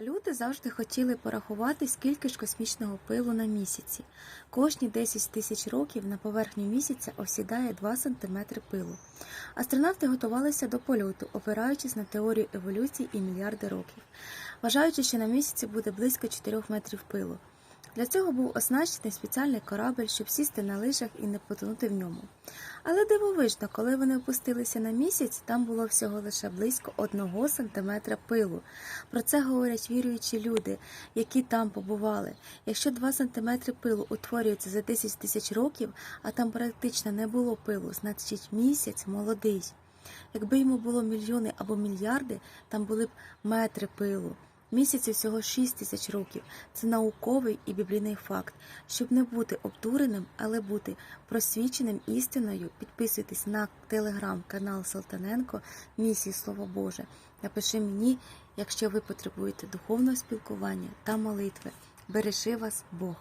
Люди завжди хотіли порахувати, скільки ж космічного пилу на місяці. Кожні 10 тисяч років на поверхню місяця осідає 2 см пилу. Астронавти готувалися до польоту, опираючись на теорію еволюції і мільярди років, вважаючи, що на місяці буде близько 4 метрів пилу. Для цього був оснащений спеціальний корабель, щоб сісти на лижах і не потонути в ньому. Але дивовижно, коли вони опустилися на місяць, там було всього лише близько одного сантиметра пилу. Про це говорять віруючі люди, які там побували. Якщо 2 сантиметри пилу утворюються за 10 тисяч років, а там практично не було пилу, значить місяць молодий. Якби йому було мільйони або мільярди, там були б метри пилу. Місяці всього 6 тисяч років. Це науковий і біблійний факт. Щоб не бути обдуреним, але бути просвіченим істиною, підписуйтесь на телеграм-канал Салтаненко Місії Слово Боже. Напиши мені, якщо ви потребуєте духовного спілкування та молитви. Бережи вас Бог.